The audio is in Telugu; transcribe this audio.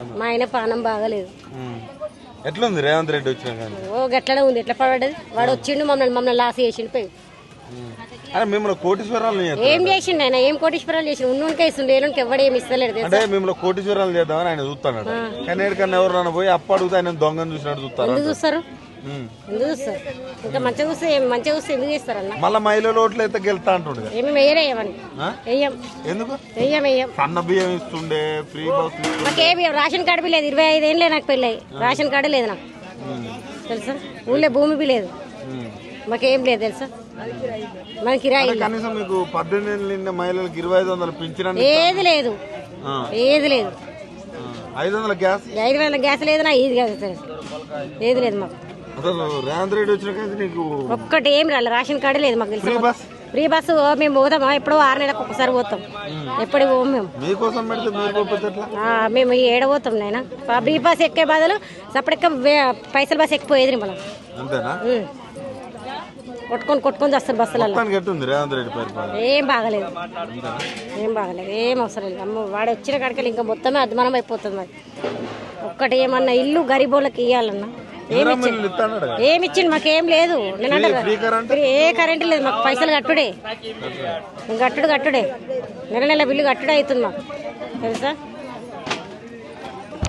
మా ఆయన పానం బాగలేదు. ఎట్లుంది రేవంత్ రెడ్డి వచ్చినా ఓ గట్లనే ఉంది. ఎట్లా పడది వాడు వచ్చిండు మమ్మల్ని మమ్మల్ని లాస్ చేసిండు పోయి. అరే మిమ్మల్ని కోటీశ్వరాలు. ఏం చేసిండు ఆయన? ఏం కోటీశ్వరాలు చేసిండు? ఉన్నోనికే ఇస్తుండే లేనునికి ఎవడు ఏమి ఇస్తలేడు తెలుసా? అంటే మిమ్మల్ని కోటీశ్వరాలు చేద్దామని ఆయన చూస్తాడు కానీ ఎక్కడికన్నా ఎవరైనా పోయి అప్పు అడిగితే ఆయన దొంగను చూసినట్టు చూస్తారు ఎందుకు చూస్తారు. ఎందుకు చూస్తారు ఇంకా మంచిగా చూస్తే మంచిగా చూస్తే ఎందుకు చేస్తారన్న మళ్ళా మహిళలు ఓట్లు అయితే గెలుతా అంటుండే ఏమి వేయరే ఏమని? ఆ? వెయ్యం ఎందుకు? వెయ్యం వెయ్యం సన్న బియ్యం ఇస్తుండే ఫ్రీ బస్ ఇస్తుండే. మాకేమి రేషన్ కార్డు లేదు. ఇరవై ఐదు ఏళ్ళే నాకు పెళ్ళి రేషన్ కార్డు లేదు నాకు. తెలుసా? ఊళ్ళో భూమి బి లేదు. మాకేం లేదు తెలుసా? మన కిరాయి కనీసం మీకు పద్దెనిమిది మహిళలకు ఇరవై ఐదు వందలు పెంచిన ఏది లేదు. ఏది లేదు. ఐదు వందల గ్యాస్? ఐదు వేల గ్యాస్ లేదు నా ఇది కాదు ఏది లేదు మాకు. ఒక్కటి ఏం రాలేదు రేషన్ కార్డు లేదు మాకు తెలుసు. ఫ్రీ బస్సు మేము పోతామా ఎప్పుడో ఆరు నెలలకు ఒకసారి పోతాం. ఎప్పుడు పోము మేము. మేము ఏడ పోతాం నాయన? ఫ్రీ బస్ ఎక్కే బదులు సపరేట్గా వే- పైసలు బస్ ఎక్కిపోయేది మనం. కొట్టుకొని కొట్టుకొని వస్తారు బస్సులలో. ఏం బాగలేదు. ఏం బాగలేదు. ఏం అవసరం లేదు. అమ్మ వాడు వచ్చిన కాడికి ఇంకా మొత్తమే అధ్వానం అయిపోతుంది మరి. ఒక్కటి ఏమన్నా ఇల్లు గరీబోళ్ళకి ఇవ్వాలన్నా ఏమి ఇందిరమ్మ ఇల్లు ఇస్తాడు కదా. ఏమి ఇచ్చింది? మాకేం లేదు. ఏ కరెంట్ లేదు. మాకు పైసలు కట్టుడే. గట్టుడు కట్టుడే నెల నెల బిల్లు కట్టుడే అవుతుంది మాకు. తెలుసా?